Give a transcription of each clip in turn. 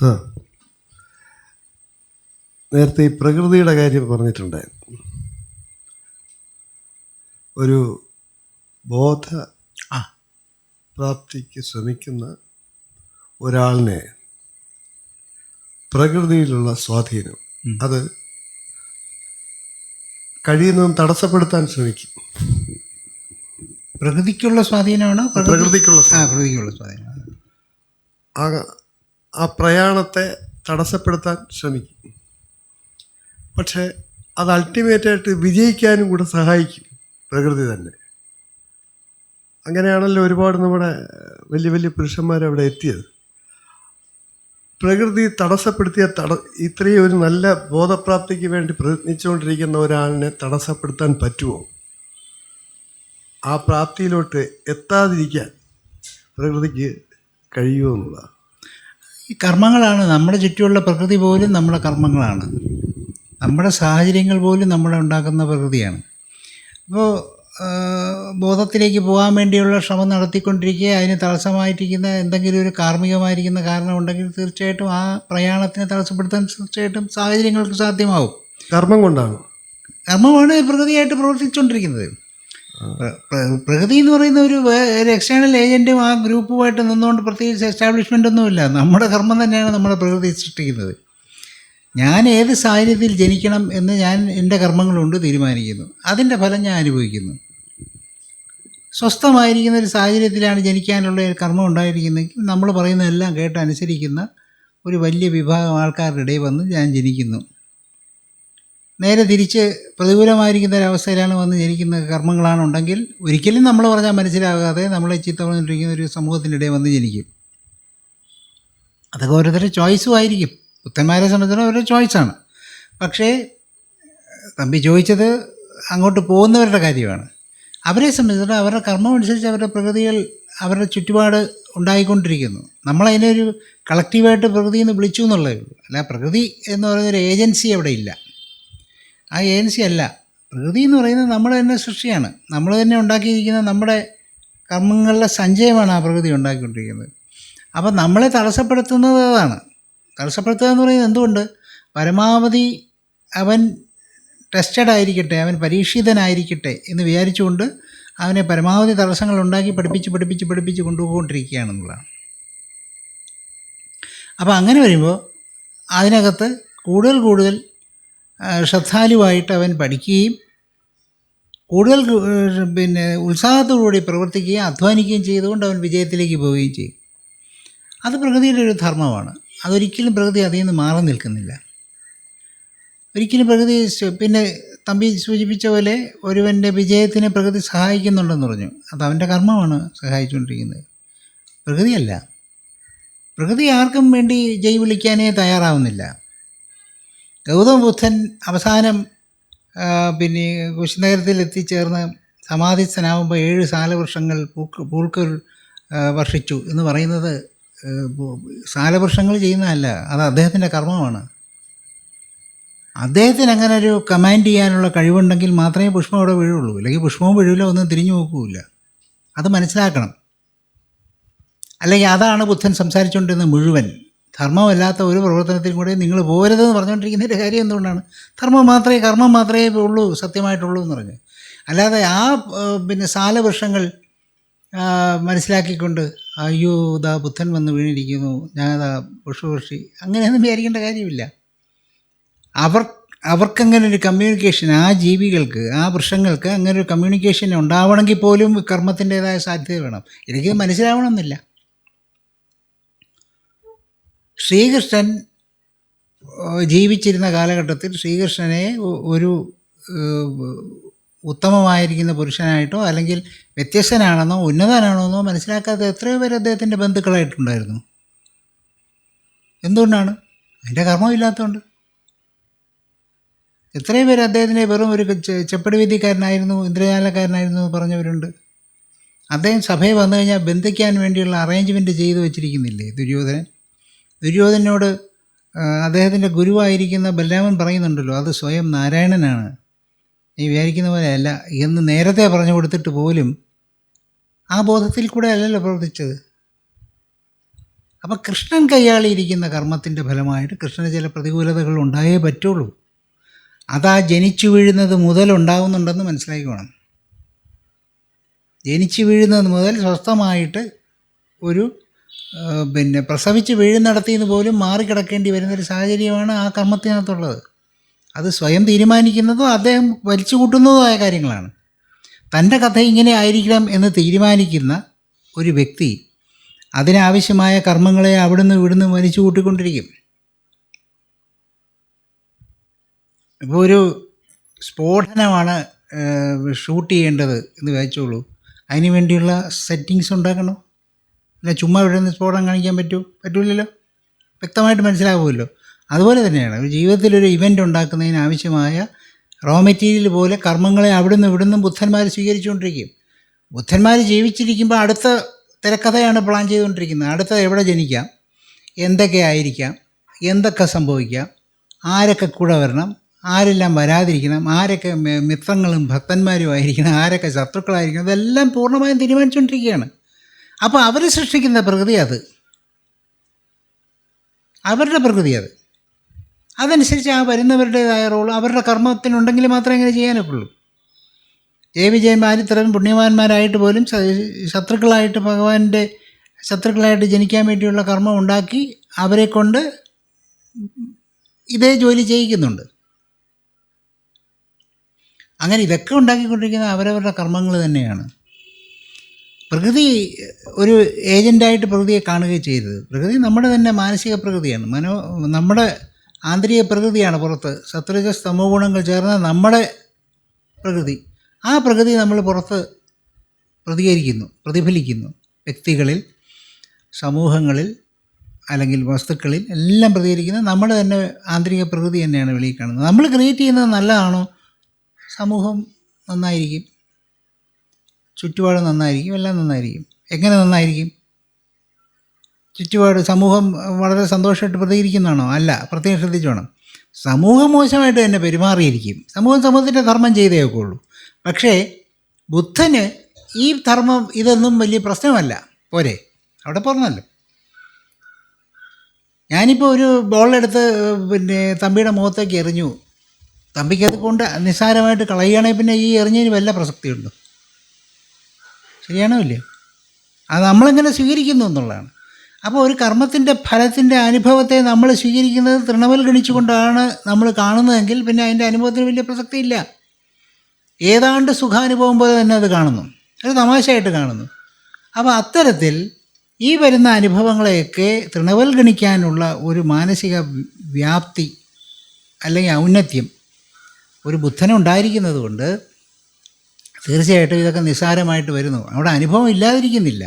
Sir നേരത്തെ ഈ പ്രകൃതിയുടെ കാര്യം പറഞ്ഞിട്ടുണ്ട് ഒരു ബോധ. പ്രാപ്തിക്ക് ശ്രമിക്കുന്ന ഒരാളിനെ പ്രകൃതിയിലുള്ള സ്വാധീനം അത് കഴിയുന്നതും തടസ്സപ്പെടുത്താൻ ശ്രമിക്കും. പ്രകൃതിക്കുള്ള സ്വാധീനമാണ്? പ്രകൃതിക്കുള്ള പ്രകൃതിക്കുള്ള സ്വാധീനം. ആ ആ പ്രയാണത്തെ തടസ്സപ്പെടുത്താൻ ശ്രമിക്കും. പക്ഷേ അത് അൾട്ടിമേറ്റായിട്ട് വിജയിക്കാനും കൂടെ സഹായിക്കും പ്രകൃതി തന്നെ. അങ്ങനെയാണല്ലോ ഒരുപാട് നമ്മുടെ വലിയ വലിയ പുരുഷന്മാർ അവിടെ എത്തിയത്. പ്രകൃതി തടസ്സപ്പെടുത്തിയ തട ഇത്രയും ഒരു നല്ല ബോധപ്രാപ്തിക്ക് വേണ്ടി പ്രയത്നിച്ചുകൊണ്ടിരിക്കുന്ന ഒരാളിനെ തടസ്സപ്പെടുത്താൻ പറ്റുമോ? ആ പ്രാപ്തിയിലോട്ട് എത്താതിരിക്കാൻ പ്രകൃതിക്ക് കഴിയുമോ എന്നുള്ളതാണ്. ഈ കർമ്മങ്ങളാണ്. നമ്മുടെ ചുറ്റുമുള്ള പ്രകൃതി പോലും നമ്മുടെ കർമ്മങ്ങളാണ്. നമ്മുടെ സാഹചര്യങ്ങൾ പോലും നമ്മളെ ഉണ്ടാക്കുന്ന പ്രകൃതിയാണ്. അപ്പോൾ ബോധത്തിലേക്ക് പോകാൻ വേണ്ടിയുള്ള ശ്രമം നടത്തിക്കൊണ്ടിരിക്കുക അതിന് തടസ്സമായിട്ടിരിക്കുന്ന എന്തെങ്കിലും ഒരു കാർമ്മികമായിരിക്കുന്ന കാരണമുണ്ടെങ്കിൽ തീർച്ചയായിട്ടും ആ പ്രയാണത്തിനെ തടസ്സപ്പെടുത്താൻ തീർച്ചയായിട്ടും സാഹചര്യങ്ങൾക്ക് സാധ്യമാവും. കർമ്മം കൊണ്ടാണ്. കർമ്മമാണ് പ്രകൃതിയായിട്ട് പ്രവർത്തിച്ചുകൊണ്ടിരിക്കുന്നത്. പ്ര- പ്ര- പ്രകൃതി എന്ന് പറയുന്ന ഒരു എക്സ്റ്റേണൽ ഏജന്റും ആ ഗ്രൂപ്പുമായിട്ട് നിന്നുകൊണ്ട് പ്രത്യേകിച്ച് എസ്റ്റാബ്ലിഷ്മെന്റ് ഒന്നുമില്ല. നമ്മുടെ കർമ്മം തന്നെയാണ് നമ്മുടെ പ്രകൃതി സൃഷ്ടിക്കുന്നത്. ഞാൻ ഏത് സാഹചര്യത്തിൽ ജനിക്കണം എന്ന് ഞാൻ എന്റെ കർമ്മങ്ങളുണ്ട് തീരുമാനിക്കുന്നു. അതിന്റെ ഫലം ഞാൻ അനുഭവിക്കുന്നു. സ്വസ്ഥമായിരിക്കുന്ന ഒരു സാഹചര്യത്തിലാണ് ജനിക്കാനുള്ള ഒരു കർമ്മം ഉണ്ടായിരിക്കുന്നതെങ്കിൽ നമ്മൾ പറയുന്നതെല്ലാം കേട്ട് അനുസരിക്കുന്ന ഒരു വലിയ വിഭാഗം ആൾക്കാരുടെ ഇടയിൽ വന്ന് ഞാൻ ജനിക്കുന്നു. നേരെ തിരിച്ച് പ്രതികൂലമായിരിക്കുന്ന ഒരവസ്ഥയിലാണ് വന്ന് ജനിക്കുന്ന കർമ്മങ്ങളാണ് ഉണ്ടെങ്കിൽ ഒരിക്കലും നമ്മൾ പറഞ്ഞാൽ മനസ്സിലാകാതെ നമ്മളെ ചീത്ത പറഞ്ഞുകൊണ്ടിരിക്കുന്ന ഒരു സമൂഹത്തിന്റെ ഇടയിൽ വന്ന് ജനിക്കും. അതൊക്കെ ഓരോരുത്തരുടെ ചോയ്സും ആയിരിക്കും. പുത്തന്മാരെ സംബന്ധിച്ചിടത്തോളം അവരുടെ ചോയ്സാണ്. പക്ഷേ തമ്പി ചോദിച്ചത് അങ്ങോട്ട് പോകുന്നവരുടെ കാര്യമാണ്. അവരെ സംബന്ധിച്ചിടത്തോളം അവരുടെ കർമ്മം അനുസരിച്ച് അവരുടെ പ്രകൃതികൾ അവരുടെ ചുറ്റുപാട് ഉണ്ടായിക്കൊണ്ടിരിക്കുന്നു. നമ്മളതിനൊരു കളക്റ്റീവായിട്ട് പ്രകൃതി എന്ന് വിളിച്ചു എന്നുള്ളതേ ഉള്ളൂ. അല്ല പ്രകൃതി എന്ന് പറയുന്ന ഒരു ഏജൻസി അവിടെ ഇല്ല. ആ ഏജൻസി അല്ല. പ്രകൃതി എന്ന് പറയുന്നത് നമ്മൾ തന്നെ സൃഷ്ടിയാണ്. നമ്മൾ തന്നെ ഉണ്ടാക്കിയിരിക്കുന്ന നമ്മുടെ കർമ്മങ്ങളുടെ സഞ്ചയമാണ് ആ പ്രകൃതി ഉണ്ടാക്കിക്കൊണ്ടിരിക്കുന്നത്. അപ്പം നമ്മളെ തടസ്സപ്പെടുത്തുന്നത് അതാണ്. തടസ്സപ്പെടുത്തുക എന്ന് പറയുന്നത് എന്തുകൊണ്ട്? പരമാവധി അവൻ ടെസ്റ്റഡ് ആയിരിക്കട്ടെ അവൻ പരീക്ഷിതനായിരിക്കട്ടെ എന്ന് വിചാരിച്ചുകൊണ്ട് അവനെ പരമാവധി തടസ്സങ്ങൾ ഉണ്ടാക്കി പഠിപ്പിച്ച് പഠിപ്പിച്ച് പഠിപ്പിച്ച് കൊണ്ടുപോയിക്കൊണ്ടിരിക്കുകയാണെന്നുള്ളതാണ് അപ്പോൾ അങ്ങനെ വരുമ്പോൾ അതിനകത്ത് കൂടുതൽ കൂടുതൽ ശ്രദ്ധാലുവായിട്ട് അവൻ പഠിക്കുകയും കൂടുതൽ പിന്നെ ഉത്സാഹത്തോടുകൂടി പ്രവർത്തിക്കുകയും അധ്വാനിക്കുകയും ചെയ്തുകൊണ്ട് അവൻ വിജയത്തിലേക്ക് പോവുകയും ചെയ്യും. അത് പ്രകൃതിയുടെ ഒരു ധർമ്മമാണ്. അതൊരിക്കലും പ്രകൃതി അതിൽ നിന്ന് മാറി നിൽക്കുന്നില്ല. ഒരിക്കലും പ്രകൃതി പിന്നെ തമ്പി സൂചിപ്പിച്ച പോലെ ഒരുവന്റെ വിജയത്തിന് പ്രകൃതി സഹായിക്കുന്നുണ്ടെന്ന് പറഞ്ഞു. അത് അവന്റെ കർമ്മമാണ് സഹായിച്ചുകൊണ്ടിരിക്കുന്നത്. പ്രകൃതിയല്ല. പ്രകൃതി ആർക്കും വേണ്ടി ജൈ വിളിക്കാനേ തയ്യാറാവുന്നില്ല. ഗൗതമ ബുദ്ധൻ അവസാനം പിന്നെ കുശിനഗരത്തിൽ എത്തിച്ചേർന്ന് സമാധിസ്ഥനാവുമ്പോൾ ഏഴ് സാലവൃക്ഷങ്ങൾ പൂക്ക് പൂക്കൾ വർഷിച്ചു എന്ന് പറയുന്നത് സാലവൃക്ഷങ്ങൾ ചെയ്യുന്നതല്ല അത് അദ്ദേഹത്തിന്റെ കർമ്മമാണ്. അദ്ദേഹത്തിന് അങ്ങനെ ഒരു കമാൻഡ് ചെയ്യാനുള്ള കഴിവുണ്ടെങ്കിൽ മാത്രമേ പുഷ്പം അവിടെ വീഴുള്ളൂ. അല്ലെങ്കിൽ പുഷ്പവും വീഴില്ല ഒന്നും തിരിഞ്ഞു നോക്കൂല അത് മനസ്സിലാക്കണം. അല്ലെങ്കിൽ അതാണ് ബുദ്ധൻ സംസാരിച്ചുകൊണ്ടിരുന്നത് മുഴുവൻ. ധർമ്മമല്ലാത്ത ഒരു പ്രവർത്തനത്തിൽ കൂടെ നിങ്ങൾ പോരുതെന്ന് പറഞ്ഞുകൊണ്ടിരിക്കുന്നതിന്റെ കാര്യം എന്തുകൊണ്ടാണ്? ധർമ്മം മാത്രമേ കർമ്മം മാത്രമേ ഉള്ളൂ സത്യമായിട്ടുള്ളൂ എന്ന് പറഞ്ഞു. അല്ലാതെ ആ പിന്നെ സാലവൃക്ഷങ്ങൾ മനസ്സിലാക്കിക്കൊണ്ട് അയ്യോ ഇതാ ബുദ്ധൻ വന്ന് വീണിരിക്കുന്നു ഞാനതാ പുഷ്പവൃഷി അങ്ങനെയൊന്നും വിചാരിക്കേണ്ട കാര്യമില്ല. അവർ അവർക്കങ്ങനെ ഒരു കമ്മ്യൂണിക്കേഷൻ ആ ജീവികൾക്ക് ആ വൃക്ഷങ്ങൾക്ക് അങ്ങനെ ഒരു കമ്മ്യൂണിക്കേഷൻ ഉണ്ടാവണമെങ്കിൽ പോലും കർമ്മത്തിന്റേതായ സാധ്യത വേണം. എനിക്ക് മനസ്സിലാവണമെന്നില്ല. ശ്രീകൃഷ്ണൻ ജീവിച്ചിരുന്ന കാലഘട്ടത്തിൽ ശ്രീകൃഷ്ണനെ ഒരു ഉത്തമമായിരിക്കുന്ന പുരുഷനായിട്ടോ അല്ലെങ്കിൽ വ്യത്യസ്തനാണെന്നോ ഉന്നതനാണെന്നോ മനസ്സിലാക്കാത്ത എത്രയോ പേര് അദ്ദേഹത്തിന്റെ ബന്ധുക്കളായിട്ടുണ്ടായിരുന്നു. എന്തുകൊണ്ടാണ്? അതിന്റെ കർമ്മമില്ലാത്തതുകൊണ്ട് എത്രയും പേര് അദ്ദേഹത്തിനെ വെറും ഒരു ചെപ്പടി വിധിക്കാരനായിരുന്നു ഇന്ദ്രജാലക്കാരനായിരുന്നു എന്ന് പറഞ്ഞവരുണ്ട്. അദ്ദേഹം സഭയിൽ വന്നു കഴിഞ്ഞാൽ ബന്ധിക്കാൻ വേണ്ടിയുള്ള അറേഞ്ച്മെന്റ് ചെയ്തു വെച്ചിരിക്കുന്നില്ലേ ദുര്യോധനൻ? ദുര്യോധനോട് അദ്ദേഹത്തിന്റെ ഗുരുവായിരിക്കുന്ന ബലരാമൻ പറയുന്നുണ്ടല്ലോ അത് സ്വയം നാരായണനാണ്. നീ വിചാരിക്കുന്ന പോലെ അല്ല എന്ന് നേരത്തെ പറഞ്ഞു കൊടുത്തിട്ട് പോലും ആ ബോധത്തിൽ കൂടെ അല്ലല്ലോ പ്രവർത്തിച്ചത്. അപ്പം കൃഷ്ണൻ കൈയാളിയിരിക്കുന്ന കർമ്മത്തിന്റെ ഫലമായിട്ട് കൃഷ്ണന് ചില പ്രതികൂലതകൾ ഉണ്ടായേ പറ്റുള്ളൂ. അതാ ജനിച്ചു വീഴുന്നത് മുതൽ ഉണ്ടാകുന്നുണ്ടെന്ന് മനസ്സിലാക്കണം ജനിച്ചു വീഴുന്നത് മുതൽ സ്വസ്ഥമായിട്ട് ഒരു പിന്നെ പ്രസവിച്ച് വീഴുന്നിടത്തിൽ നടത്തിയെന്ന് പോലും മാറിക്കിടക്കേണ്ടി വരുന്നൊരു സാഹചര്യമാണ് ആ കർമ്മത്തിനകത്തുള്ളത്. അത് സ്വയം തീരുമാനിക്കുന്നതും അദ്ദേഹം വലിച്ചു കൂട്ടുന്നതുമായ കാര്യങ്ങളാണ്. തന്റെ കഥ ഇങ്ങനെ ആയിരിക്കണം എന്ന് തീരുമാനിക്കുന്ന ഒരു വ്യക്തി അതിനാവശ്യമായ കർമ്മങ്ങളെ അവിടുന്ന് ഇവിടുന്ന് വലിച്ചു കൂട്ടിക്കൊണ്ടിരിക്കും ഇപ്പോൾ ഒരു സ്ഫോടനമാണ് ഷൂട്ട് ചെയ്യേണ്ടത് എന്ന് വെച്ചോളൂ അതിന് വേണ്ടിയുള്ള സെറ്റിങ്സ് ഉണ്ടാക്കണോ? അല്ല ചുമ്മാ ഇവിടെ നിന്ന് സ്ഫോടനം കാണിക്കാൻ പറ്റൂ പറ്റൂലല്ലോ വ്യക്തമായിട്ട് മനസ്സിലാവുമല്ലോ. അതുപോലെ തന്നെയാണ് ഒരു ജീവിതത്തിൽ ഒരു ഇവന്റ് ഉണ്ടാക്കുന്നതിന് ആവശ്യമായ റോ മെറ്റീരിയൽ പോലെ കർമ്മങ്ങളെ അവിടുന്ന് ഇവിടുന്ന് ബുദ്ധന്മാർ സ്വീകരിച്ചുകൊണ്ടിരിക്കും. ബുദ്ധന്മാർ ജീവിച്ചിരിക്കുമ്പോൾ അടുത്ത തിരക്കഥയാണ് പ്ലാൻ ചെയ്തുകൊണ്ടിരിക്കുന്നത്. അടുത്ത എവിടെ ജനിക്കാം? എന്തൊക്കെ ആയിരിക്കാം? എന്തൊക്കെ സംഭവിക്കാം? ആരൊക്കെ കൂടെ വരണം? ആരെല്ലാം വരാതിരിക്കണം? ആരൊക്കെ മിത്രങ്ങളും ഭക്തന്മാരും ആയിരിക്കണം? ആരൊക്കെ ശത്രുക്കളായിരിക്കണം? ഇതെല്ലാം പൂർണമായും തീരുമാനിച്ചുകൊണ്ടിരിക്കുകയാണ്. അപ്പോൾ അവർ സൃഷ്ടിക്കുന്ന പ്രകൃതി അത്. അവരുടെ പ്രകൃതി അത്. അതനുസരിച്ച് ആ വരുന്നവരുടേതായ റോൾ അവരുടെ കർമ്മത്തിനുണ്ടെങ്കിൽ മാത്രമേ ഇങ്ങനെ ചെയ്യാനൊക്കുള്ളൂ. ജയവിജയന്മാർ ഇത്രയും പുണ്യവാന്മാരായിട്ട് പോലും ശത്രുക്കളായിട്ട് ഭഗവാന്റെ ശത്രുക്കളായിട്ട് ജനിക്കാൻ വേണ്ടിയുള്ള കർമ്മം ഉണ്ടാക്കി അവരെ കൊണ്ട് ഇതേ ജോലി ചെയ്യിക്കുന്നുണ്ട്. അങ്ങനെ ഇതൊക്കെ ഉണ്ടാക്കിക്കൊണ്ടിരിക്കുന്ന അവരവരുടെ കർമ്മങ്ങൾ തന്നെയാണ്. പ്രകൃതി ഒരു ഏജന്റായിട്ട് പ്രകൃതിയെ കാണുകയും ചെയ്തത്. പ്രകൃതി നമ്മുടെ തന്നെ മാനസിക പ്രകൃതിയാണ്. മനോ നമ്മുടെ ആന്തരിക പ്രകൃതിയാണ് പുറത്ത്. സത്വരജ സ്തമോ ഗുണങ്ങൾ ചേർന്ന നമ്മുടെ പ്രകൃതി. ആ പ്രകൃതി നമ്മൾ പുറത്ത് പ്രതികരിക്കുന്നു പ്രതിഫലിക്കുന്നു. വ്യക്തികളിൽ സമൂഹങ്ങളിൽ അല്ലെങ്കിൽ വസ്തുക്കളിൽ എല്ലാം പ്രതികരിക്കുന്നത് നമ്മുടെ തന്നെ ആന്തരിക പ്രകൃതി തന്നെയാണ് വെളിയിൽ കാണുന്നത്. നമ്മൾ ക്രിയേറ്റ് ചെയ്യുന്നത് നല്ലതാണോ? സമൂഹം നന്നായിരിക്കും. ചുറ്റുപാട് നന്നായിരിക്കും എല്ലാം നന്നായിരിക്കും. എങ്ങനെ നന്നായിരിക്കും? ചുറ്റുപാട് സമൂഹം വളരെ സന്തോഷമായിട്ട് പ്രതികരിക്കുന്നതാണോ? അല്ല പ്രത്യേകം ശ്രദ്ധിച്ചു വേണം. സമൂഹം മോശമായിട്ട് തന്നെ പെരുമാറിയിരിക്കും. സമൂഹം സമൂഹത്തിന്റെ ധർമ്മം ചെയ്തേ ഒക്കെയുള്ളൂ. പക്ഷേ ബുദ്ധന് ഈ ധർമ്മം ഇതൊന്നും വലിയ പ്രശ്നമല്ല. പോരെ അവിടെ പറഞ്ഞല്ലോ. ഞാനിപ്പോൾ ഒരു ബോളെടുത്ത് പിന്നെ തമ്പിയുടെ മുഖത്തേക്ക് എറിഞ്ഞു തമ്പിക്ക് അത് കൊണ്ട് നിസ്സാരമായിട്ട് കളയുകയാണെങ്കിൽ പിന്നെ ഈ എറിഞ്ഞതിന് വല്ല പ്രസക്തിയുണ്ടോ? ശരിയാണോ ഇല്ലയോ അത് നമ്മളെങ്ങനെ സ്വീകരിക്കുന്നു എന്നുള്ളതാണ്. അപ്പോൾ ഒരു കർമ്മത്തിന്റെ ഫലത്തിന്റെ അനുഭവത്തെ നമ്മൾ സ്വീകരിക്കുന്നത് തൃണവൽഗണിച്ചുകൊണ്ടാണ് നമ്മൾ കാണുന്നതെങ്കിൽ പിന്നെ അതിന്റെ അനുഭവത്തിന് വലിയ പ്രസക്തിയില്ല. ഏതാണ്ട് സുഖാനുഭവം പോലെ തന്നെ അത് കാണുന്നു. ഒരു തമാശയായിട്ട് കാണുന്നു. അപ്പോൾ അത്തരത്തിൽ ഈ വരുന്ന അനുഭവങ്ങളെയൊക്കെ തൃണവൽ ഗണിക്കാനുള്ള ഒരു മാനസിക വ്യാപ്തി അല്ലെങ്കിൽ ഔന്നത്യം ഒരു ബുദ്ധനുണ്ടായിരിക്കുന്നത് കൊണ്ട് തീർച്ചയായിട്ടും ഇതൊക്കെ നിസ്സാരമായിട്ട് വരുന്നു. അവിടെ അനുഭവം ഇല്ലാതിരിക്കുന്നില്ല.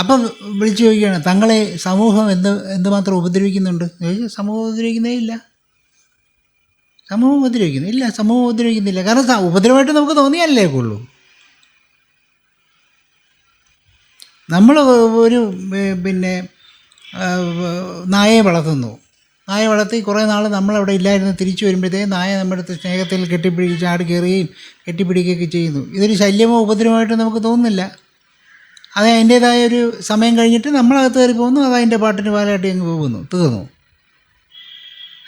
അപ്പം വിളിച്ചു ചോദിക്കുകയാണ് തങ്ങളെ സമൂഹം എന്ത് എന്തുമാത്രം ഉപദ്രവിക്കുന്നുണ്ട്? ചോദിച്ചാൽ സമൂഹം ഉപദ്രവിക്കുന്നേ ഇല്ല. സമൂഹം ഉപദ്രവിക്കുന്നു. ഇല്ല സമൂഹം ഉപദ്രവിക്കുന്നില്ല. കാരണം ഉപദ്രവമായിട്ട് നമുക്ക് തോന്നിയല്ലേ ഉള്ളൂ നമ്മൾ ഒരു പിന്നെ നായയെ വളർത്തുന്നു. നായ വളർത്തി കുറേ നാൾ നമ്മളവിടെ ഇല്ലായിരുന്നു. തിരിച്ചു വരുമ്പോഴത്തേക്കും നായ നമ്മുടെ അടുത്ത് സ്നേഹത്തിൽ കെട്ടിപ്പിടിച്ച് ചാടി കയറുകയും കെട്ടിപ്പിടിക്കുകയൊക്കെ ചെയ്യുന്നു. ഇതൊരു ശല്യമോ ഉപദ്രവമായിട്ട് നമുക്ക് തോന്നുന്നില്ല. അത് അതിന്റേതായ ഒരു സമയം കഴിഞ്ഞിട്ട് നമ്മളകത്ത് കയറി പോകുന്നു. അത് അതിന്റെ പാട്ടിന് പാലാട്ടി അങ്ങ് പോകുന്നു. തീർന്നു.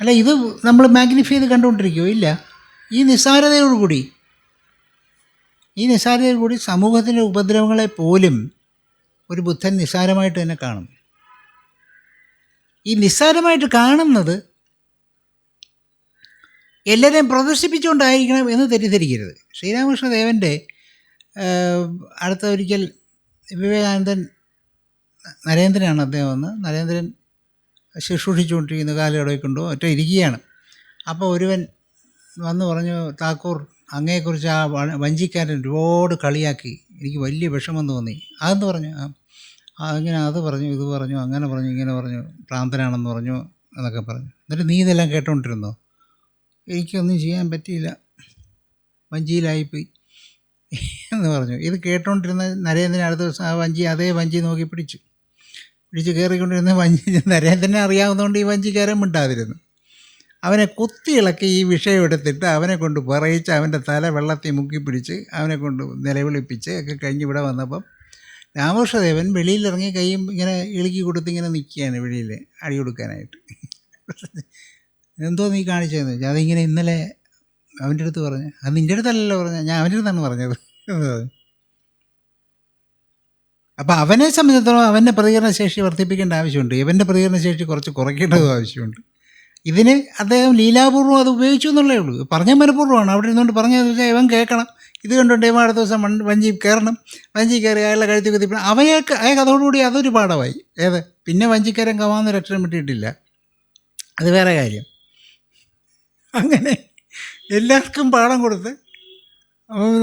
അല്ല ഇത് നമ്മൾ മാഗ്നിഫൈ ചെയ്ത് കണ്ടുകൊണ്ടിരിക്കുമോ ഇല്ല. ഈ നിസ്സാരതയോടുകൂടി ഈ നിസ്സാരതയോടുകൂടി സമൂഹത്തിന്റെ ഉപദ്രവങ്ങളെ പോലും ഒരു ബുദ്ധൻ നിസ്സാരമായിട്ട് തന്നെ കാണും. ഈ നിസ്സാരമായിട്ട് കാണുന്നത് എല്ലാവരെയും പ്രദർശിപ്പിച്ചുകൊണ്ടായിരിക്കണം എന്ന് തെറ്റിദ്ധരിക്കരുത്. ശ്രീരാമകൃഷ്ണദേവന്റെ അടുത്ത ഒരിക്കൽ വിവേകാനന്ദൻ നരേന്ദ്രനാണ് അദ്ദേഹം വന്ന് നരേന്ദ്രൻ ശുശ്രൂഷിച്ചുകൊണ്ടിരിക്കുന്ന കാലയളവിൽ കൊണ്ടോ ഒറ്റ ഇരിക്കുകയാണ്. അപ്പോൾ ഒരുവൻ വന്ന് പറഞ്ഞു താക്കൂർ അങ്ങയെക്കുറിച്ച് ആ വഞ്ചിക്കാരൻ ഒരുപാട് കളിയാക്കി. എനിക്ക് വലിയ വിഷമം തോന്നി. അതെന്ന് പറഞ്ഞു? അങ്ങനെ അത് പറഞ്ഞു ഇത് പറഞ്ഞു അങ്ങനെ പറഞ്ഞു ഇങ്ങനെ പറഞ്ഞു ഭ്രാന്തനാണെന്ന് പറഞ്ഞു എന്നൊക്കെ പറഞ്ഞു. എന്നിട്ട് നീ ഇതെല്ലാം കേട്ടോണ്ടിരുന്നോ? എനിക്കൊന്നും ചെയ്യാൻ പറ്റിയില്ല. വഞ്ചിയിലായിപ്പോയി എന്ന് പറഞ്ഞു. ഇത് കേട്ടോണ്ടിരുന്ന നരേന്ദ്രൻ അടുത്ത ദിവസം ആ വഞ്ചി അതേ വഞ്ചി നോക്കി പിടിച്ചു. പിടിച്ച് കയറിക്കൊണ്ടിരുന്ന വഞ്ചി നരേന്ദ്രനെ അറിയാവുന്നതുകൊണ്ട് ഈ വഞ്ചി കയറാൻ മിണ്ടാതിരുന്നു. അവനെ കുത്തിയിളക്കി ഈ വിഷയം എടുത്തിട്ട് അവനെ കൊണ്ട് പറയിച്ച് അവന്റെ തല വെള്ളത്തിൽ മുക്കി പിടിച്ച് അവനെ കൊണ്ട് നിലവിളിപ്പിച്ച് ഒക്കെ കഴിഞ്ഞ് ഇവിടെ വന്നപ്പം രാമകൃഷ്ണദേവൻ വെളിയിലിറങ്ങി കൈയും ഇങ്ങനെ ഇളുക്കി കൊടുത്ത് ഇങ്ങനെ നിൽക്കുകയാണ് വെളിയിൽ അടി കൊടുക്കാനായിട്ട്. എന്തോ നീ കാണിച്ചതെന്ന് വെച്ചാൽ അതിങ്ങനെ ഇന്നലെ അവന്റെ അടുത്ത് പറഞ്ഞു അത് നിന്റെ അടുത്തല്ലല്ലോ പറഞ്ഞത് ഞാൻ അവന്റെ അടുത്താണ് പറഞ്ഞത്. അപ്പോൾ അവനെ സംബന്ധിച്ചിടത്തോളം അവന്റെ പ്രതികരണശേഷി വർദ്ധിപ്പിക്കേണ്ട ആവശ്യമുണ്ട്. ഇവന്റെ പ്രതികരണശേഷി കുറച്ച് കുറയ്ക്കേണ്ടതും ആവശ്യമുണ്ട്. ഇതിന് അദ്ദേഹം ലീലാപൂർവം അത് ഉപയോഗിച്ചു എന്നുള്ളേ ഉള്ളൂ. പറഞ്ഞ മനഃപൂർവമാണ്. അവിടെ ഇരുന്നുകൊണ്ട് പറഞ്ഞതെന്ന് വെച്ചാൽ ഇവൻ കേൾക്കണം. ഇത് കണ്ടുകൊണ്ട് ഇവൻ അടുത്ത ദിവസം വഞ്ചി കയറണം. വഞ്ചി കയറി അയാളെ കഴുത്തി കുത്തി അവയൊക്കെ അയാൾക്ക് അതോടുകൂടി അതൊരു പാഠമായി. ഏത്? പിന്നെ വഞ്ചിക്കാരൻ കവാന്ന് രക്ഷണം കിട്ടിയിട്ടില്ല അത് വേറെ കാര്യം. അങ്ങനെ എല്ലാവർക്കും പാഠം കൊടുത്ത്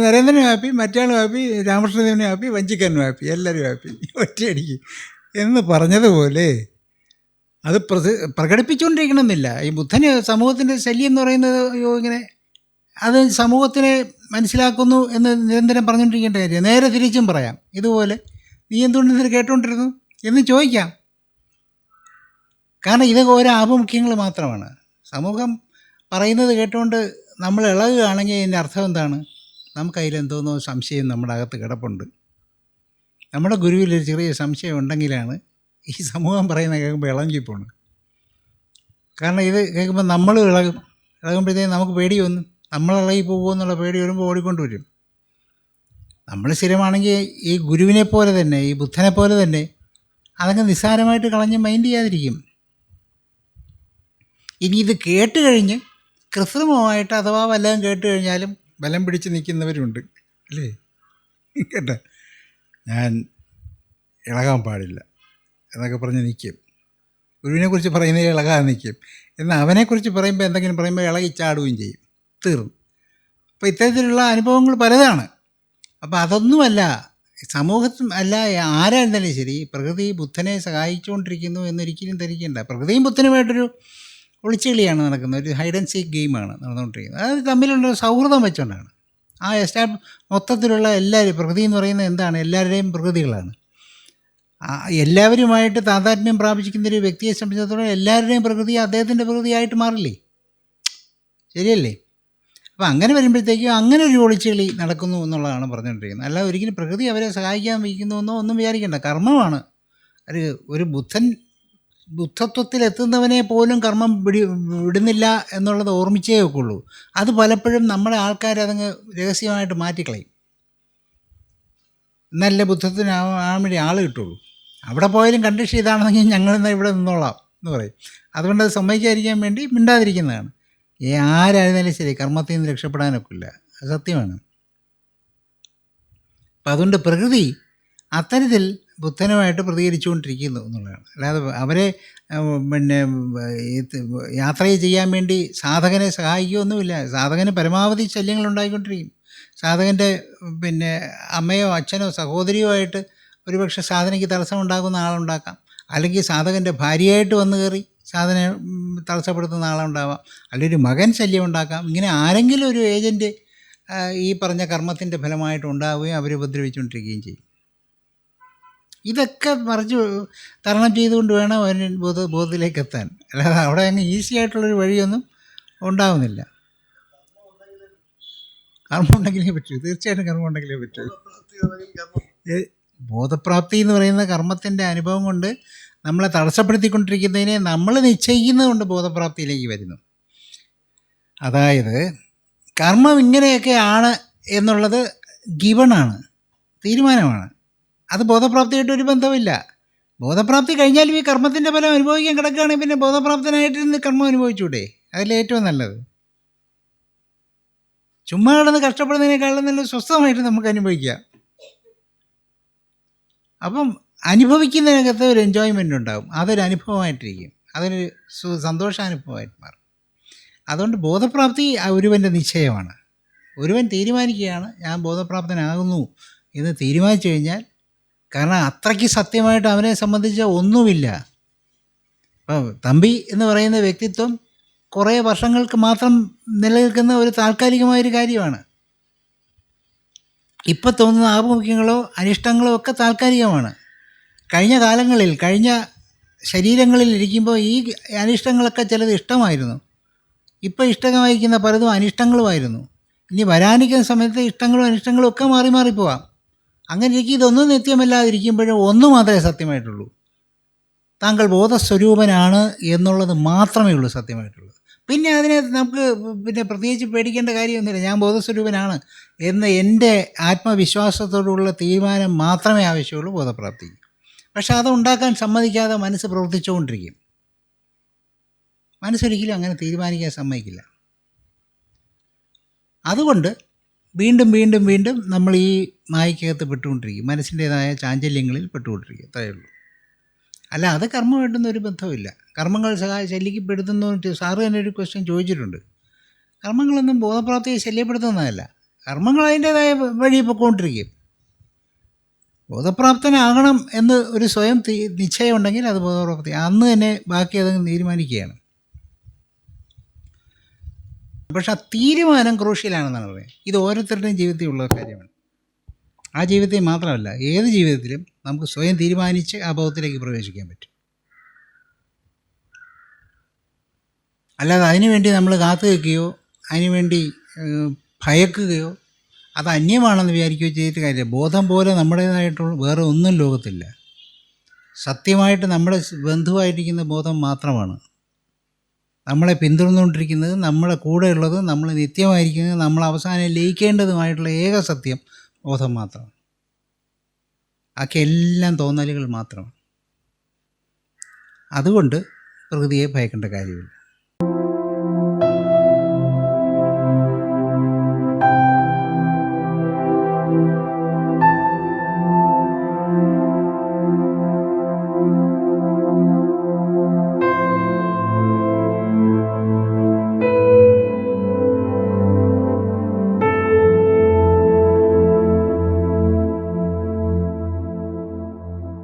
നരേന്ദ്രനും ഹാപ്പി മറ്റാളും ഹാപ്പി രാമകൃഷ്ണദേവനും ഹാപ്പി വഞ്ചിക്കാരനും ഹാപ്പി എല്ലാവരും ഹാപ്പി ഒറ്റയടിക്ക്. എന്ന് പറഞ്ഞതുപോലെ അത് പ്രതി പ്രകടിപ്പിച്ചുകൊണ്ടിരിക്കണമെന്നില്ല ഈ ബുദ്ധന് സമൂഹത്തിന്റെ ശല്യം എന്ന് പറയുന്നത് അയ്യോ ഇങ്ങനെ അത് സമൂഹത്തിനെ മനസ്സിലാക്കുന്നു എന്ന് നിരന്തരം പറഞ്ഞുകൊണ്ടിരിക്കേണ്ട കാര്യം. നേരെ തിരിച്ചും പറയാം. ഇതുപോലെ നീ എന്തുകൊണ്ട് ഇതിന് കേട്ടുകൊണ്ടിരുന്നു എന്ന് ചോദിക്കാം. കാരണം ഇതൊക്കെ ഓരോ ആഭിമുഖ്യങ്ങൾ മാത്രമാണ്. സമൂഹം പറയുന്നത് കേട്ടുകൊണ്ട് നമ്മൾ ഇളകുകയാണെങ്കിൽ ഇതിന്റെ അർത്ഥം എന്താണ്? നമുക്ക് അതിലെന്തോന്നോ സംശയം നമ്മുടെ അകത്ത് കിടപ്പുണ്ട്. നമ്മുടെ ഗുരുവിലൊരു ചെറിയ സംശയം ഉണ്ടെങ്കിലാണ് ഈ സമൂഹം പറയുന്ന കേൾക്കുമ്പോൾ ഇളകി കാരണം ഇത് കേൾക്കുമ്പോൾ നമ്മൾ ഇളകും. ഇളകുമ്പോഴത്തേക്കും നമുക്ക് പേടി വന്നു നമ്മൾ ഇളകി പോകുമോ എന്നുള്ള പേടി വരുമ്പോൾ ഓടിക്കൊണ്ട് വരും. നമ്മൾ സ്ഥിരമാണെങ്കിൽ ഈ ഗുരുവിനെ പോലെ തന്നെ ഈ ബുദ്ധനെ പോലെ തന്നെ അതങ്ങ് നിസ്സാരമായിട്ട് കളഞ്ഞ് മൈൻഡ് ചെയ്യാതിരിക്കും. ഇനി ഇത് കേട്ട് കഴിഞ്ഞ് കൃത്രിമമായിട്ട് അഥവാ വല്ലതും കേട്ട് കഴിഞ്ഞാലും ബലം പിടിച്ച് നിൽക്കുന്നവരുണ്ട്. അല്ലേ? കേട്ടോ? ഞാൻ ഇളകാൻ പാടില്ല എന്നൊക്കെ പറഞ്ഞ് നിൽക്കും ഗുരുവിനെക്കുറിച്ച് പറയുന്നത് ഇളകാതെ നിൽക്കും എന്നാൽ അവനെക്കുറിച്ച് പറയുമ്പോൾ എന്തെങ്കിലും പറയുമ്പോൾ ഇളകി ചാടുകയും ചെയ്യും. തീർന്നു. അപ്പോൾ ഇത്തരത്തിലുള്ള അനുഭവങ്ങൾ പലതാണ്. അപ്പോൾ അതൊന്നുമല്ല സമൂഹത്തിൽ അല്ല ആരായിരുന്നാലും ശരി പ്രകൃതി ബുദ്ധനെ സഹായിച്ചുകൊണ്ടിരിക്കുന്നു എന്നൊരിക്കലും ധരിക്കേണ്ട. പ്രകൃതിയും ബുദ്ധനുമായിട്ടൊരു ഒളിച്ചുകളിയാണ് നടക്കുന്നത് ഒരു ഹൈഡ് ആൻഡ് സീക്ക് ഗെയിമാണ് നടന്നുകൊണ്ടിരിക്കുന്നത്. അത് തമ്മിലുള്ള സൗഹൃദം വെച്ചുകൊണ്ടാണ് ആ എസ്റ്റാബ് മൊത്തത്തിലുള്ള എല്ലാവരും പ്രകൃതി എന്ന് പറയുന്നത് എന്താണ്? എല്ലാവരുടെയും പ്രകൃതികളാണ്. എല്ലാവരുമായിട്ട് താതാത്മ്യം പ്രാപിച്ചിരിക്കുന്ന ഒരു വ്യക്തിയെ സംബന്ധിച്ചിടത്തോളം എല്ലാവരുടെയും പ്രകൃതി അദ്ദേഹത്തിന്റെ പ്രകൃതിയായിട്ട് മാറില്ലേ? ശരിയല്ലേ? അപ്പോൾ അങ്ങനെ വരുമ്പോഴത്തേക്കും അങ്ങനെ ഒരു ഒളിച്ചുകളി നടക്കുന്നു എന്നുള്ളതാണ് പറഞ്ഞുകൊണ്ടിരിക്കുന്നത്. അല്ല ഒരിക്കലും പ്രകൃതി അവരെ സഹായിക്കാൻ വയ്ക്കുന്നു എന്നോ ഒന്നും വിചാരിക്കേണ്ട. കർമ്മമാണ്. ഒരു ഒരു ബുദ്ധൻ ബുദ്ധത്വത്തിൽ എത്തുന്നവനെ പോലും കർമ്മം വിടി വിടുന്നില്ല എന്നുള്ളത് ഓർമ്മിച്ചേ ഒക്കുള്ളൂ. അത് പലപ്പോഴും നമ്മുടെ ആൾക്കാർ അതങ്ങ് രഹസ്യമായിട്ട് മാറ്റിക്കളയും. നല്ല ബുദ്ധത്തിന് ആവാൻ വേണ്ടി ആൾ കിട്ടുള്ളൂ. അവിടെ പോയാലും കണ്ടീഷൻ ഇതാണെന്നെങ്കിൽ ഞങ്ങൾ ഇവിടെ നിന്നോളാം എന്ന് പറയും. അതുകൊണ്ട് അത് സമ്മതിക്കാതിരിക്കാൻ വേണ്ടി മിണ്ടാതിരിക്കുന്നതാണ്. ഏ ആരായിരുന്നാലും ശരി കർമ്മത്തിൽ നിന്ന് രക്ഷപ്പെടാനൊക്കില്ല. സത്യമാണ്. അപ്പം അതുകൊണ്ട് പ്രകൃതി അത്തരത്തിൽ ബുദ്ധനുമായിട്ട് പ്രതികരിച്ചുകൊണ്ടിരിക്കുന്നു എന്നുള്ളതാണ്. അല്ലാതെ അവരെ പിന്നെ യാത്ര ചെയ്യാൻ വേണ്ടി സാധകനെ സഹായിക്കുകയൊന്നുമില്ല സാധകന് പരമാവധി ശല്യങ്ങൾ ഉണ്ടായിക്കൊണ്ടിരിക്കും. സാധകന്റെ പിന്നെ അമ്മയോ അച്ഛനോ സഹോദരിയോ ആയിട്ട് ഒരുപക്ഷെ സാധനയ്ക്ക് ഉണ്ടാകുന്ന ആളുണ്ടാക്കാം. അല്ലെങ്കിൽ സാധകന്റെ ഭാര്യയായിട്ട് വന്നു കയറി സാധന തടസ്സപ്പെടുത്തുന്ന ആളുണ്ടാവാം. അല്ലെങ്കിൽ ഒരു മകൻ ശല്യം ഉണ്ടാക്കാം ഇങ്ങനെ ആരെങ്കിലും ഒരു ഏജന്റ് ഈ പറഞ്ഞ കർമ്മത്തിന്റെ ഫലമായിട്ട് ഉണ്ടാവുകയും അവരെ ഉപദ്രവിച്ചുകൊണ്ടിരിക്കുകയും ചെയ്യും. ഇതൊക്കെ മറിച്ച് തരണം ചെയ്തുകൊണ്ട് വേണം അവന് ബോധ ബോധത്തിലേക്ക് എത്താൻ അല്ലാതെ അവിടെ അങ്ങ് ഈസി ആയിട്ടുള്ളൊരു വഴിയൊന്നും ഉണ്ടാവുന്നില്ല. കർമ്മം ഉണ്ടെങ്കിലേ പറ്റൂ. തീർച്ചയായിട്ടും കർമ്മം ഉണ്ടെങ്കിലേ പറ്റൂ. ബോധപ്രാപ്തി എന്ന് പറയുന്ന കർമ്മത്തിന്റെ അനുഭവം കൊണ്ട് നമ്മളെ തടസ്സപ്പെടുത്തിക്കൊണ്ടിരിക്കുന്നതിനെ നമ്മൾ നിശ്ചയിക്കുന്നതുകൊണ്ട് ബോധപ്രാപ്തിയിലേക്ക് വരുന്നു. അതായത് കർമ്മം ഇങ്ങനെയൊക്കെ ആണ് എന്നുള്ളത് ഗിവണാണ് തീരുമാനമാണ്. അത് ബോധപ്രാപ്തിയായിട്ട് ഒരു ബന്ധമില്ല ബോധപ്രാപ്തി കഴിഞ്ഞാലും ഈ കർമ്മത്തിന്റെ ഫലം അനുഭവിക്കാൻ കിടക്കുകയാണെങ്കിൽ പിന്നെ ബോധപ്രാപ്തനായിട്ടിരുന്ന് കർമ്മം അനുഭവിച്ചൂടെ? അതിലെ ഏറ്റവും നല്ലത്. ചുമ്മാ കിടന്ന് കഷ്ടപ്പെടുന്നതിനേക്കാളും നല്ല സ്വസ്ഥമായിട്ട് നമുക്ക് അനുഭവിക്കാം. അപ്പം അനുഭവിക്കുന്നതിനകത്ത് ഒരു എൻജോയ്മെന്റ് ഉണ്ടാകും അതൊരു അനുഭവമായിട്ടിരിക്കും. അതൊരു സന്തോഷാനുഭവമായിട്ട് മാറും. അതുകൊണ്ട് ബോധപ്രാപ്തി ഒരുവന്റെ നിശ്ചയമാണ്. ഒരുവൻ തീരുമാനിക്കുകയാണ് ഞാൻ ബോധപ്രാപ്തനാകുന്നു എന്ന് തീരുമാനിച്ചു കഴിഞ്ഞാൽ കാരണം അത്രയ്ക്ക് സത്യമായിട്ട് അവനെ സംബന്ധിച്ച് ഒന്നുമില്ല. ഇപ്പോൾ തമ്പി എന്ന് പറയുന്ന വ്യക്തിത്വം കുറേ വർഷങ്ങൾക്ക് മാത്രം നിലനിൽക്കുന്ന ഒരു താൽക്കാലികമായൊരു കാര്യമാണ്. ഇപ്പം തോന്നുന്ന ആഭിമുഖ്യങ്ങളോ അനിഷ്ടങ്ങളോ ഒക്കെ താൽക്കാലികമാണ്. കഴിഞ്ഞ കാലങ്ങളിൽ കഴിഞ്ഞ ശരീരങ്ങളിൽ ഇരിക്കുമ്പോൾ ഈ അനിഷ്ടങ്ങളൊക്കെ ചിലത് ഇഷ്ടമായിരുന്നു. ഇപ്പോൾ ഇഷ്ടമായിരിക്കുന്ന പലതും അനിഷ്ടങ്ങളുമായിരുന്നു. ഇനി വരാനിരിക്കുന്ന സമയത്ത് ഇഷ്ടങ്ങളും അനിഷ്ടങ്ങളും ഒക്കെ മാറി മാറിപ്പോവാം പോവാം. അങ്ങനെ ഇരിക്കും ഇതൊന്നും നിത്യമല്ലാതിരിക്കുമ്പോഴും ഒന്ന് മാത്രമേ സത്യമായിട്ടുള്ളൂ. താങ്കൾ ബോധസ്വരൂപനാണ് എന്നുള്ളത് മാത്രമേ ഉള്ളൂ സത്യമായിട്ടുള്ളൂ പിന്നെ അതിനെ നമുക്ക് പിന്നെ പ്രത്യേകിച്ച് പേടിക്കേണ്ട കാര്യമൊന്നുമില്ല. ഞാൻ ബോധസ്വരൂപനാണ് എന്ന് എന്റെ ആത്മവിശ്വാസത്തോടുള്ള തീരുമാനം മാത്രമേ ആവശ്യമുള്ളൂ ബോധപ്രാപ്തിക്ക് പക്ഷെ അത് ഉണ്ടാക്കാൻ സമ്മതിക്കാതെ മനസ്സ് പ്രവർത്തിച്ചുകൊണ്ടിരിക്കും. മനസ്സൊരിക്കലും അങ്ങനെ തീരുമാനിക്കാൻ സമ്മതിക്കില്ല. അതുകൊണ്ട് വീണ്ടും വീണ്ടും വീണ്ടും നമ്മൾ ഈ മായക്കകത്ത് പെട്ടുകൊണ്ടിരിക്കും. മനസ്സിന്റേതായ ചാഞ്ചല്യങ്ങളിൽ പെട്ടുകൊണ്ടിരിക്കും. അത്രയേ ഉള്ളൂ. അല്ല അത് കർമ്മമായിട്ടൊന്നും ഒരു ബന്ധവുമില്ല. കർമ്മങ്ങൾ സഹായ ശല്യപ്പെടുത്തുന്നു സാറ് തന്നെ ഒരു ക്വസ്റ്റ്യൻ ചോദിച്ചിട്ടുണ്ട്. കർമ്മങ്ങളൊന്നും ബോധപ്രാപ്തിയെ ശല്യപ്പെടുത്തുന്നതല്ല. കർമ്മങ്ങൾ അതിന്റേതായ വഴി പൊയ്ക്കൊണ്ടിരിക്കും ബോധപ്രാപ്തനാകണം എന്ന് ഒരു സ്വയം തീ- നിശ്ചയമുണ്ടെങ്കിൽ അത് ബോധപ്രാപ്തി. അന്ന് തന്നെ ബാക്കി അതങ്ങ് തീരുമാനിക്കുകയാണ്. പക്ഷെ ആ തീരുമാനം ക്രൂഷ്യലാണെന്നാണ് പറയുന്നത്. ഇത് ഓരോരുത്തരുടെയും ജീവിതത്തിൽ ഉള്ള കാര്യമാണ്. ആ ജീവിതത്തിൽ മാത്രമല്ല ഏത് ജീവിതത്തിലും നമുക്ക് സ്വയം തീരുമാനിച്ച് ആ ബോധത്തിലേക്ക് പ്രവേശിക്കാൻ പറ്റും. അല്ലാതെ അതിനുവേണ്ടി നമ്മൾ കാത്തു വയ്ക്കുകയോ അതിനുവേണ്ടി ഭയക്കുകയോ അത് അന്യമാണെന്ന് വിചാരിക്കുകയോ ചെയ്തിട്ട് കാര്യമില്ല. ബോധം പോലെ നമ്മുടേതായിട്ടുള്ള വേറെ ഒന്നും ലോകത്തില്ല. സത്യമായിട്ട് നമ്മുടെ ബന്ധുവായിരിക്കുന്ന ബോധം മാത്രമാണ്. നമ്മളെ പിന്തുടർന്നുകൊണ്ടിരിക്കുന്നത് നമ്മുടെ കൂടെയുള്ളത് നമ്മൾ നിത്യമായിരിക്കുന്നത് നമ്മൾ അവസാനം ലയിക്കേണ്ടതുമായിട്ടുള്ള ഏക സത്യം ബോധം മാത്രമാണ്. ബാക്കി എല്ലാം തോന്നലുകൾ മാത്രമാണ്. അതുകൊണ്ട് പ്രകൃതിയെ ഭയക്കേണ്ട കാര്യമില്ല.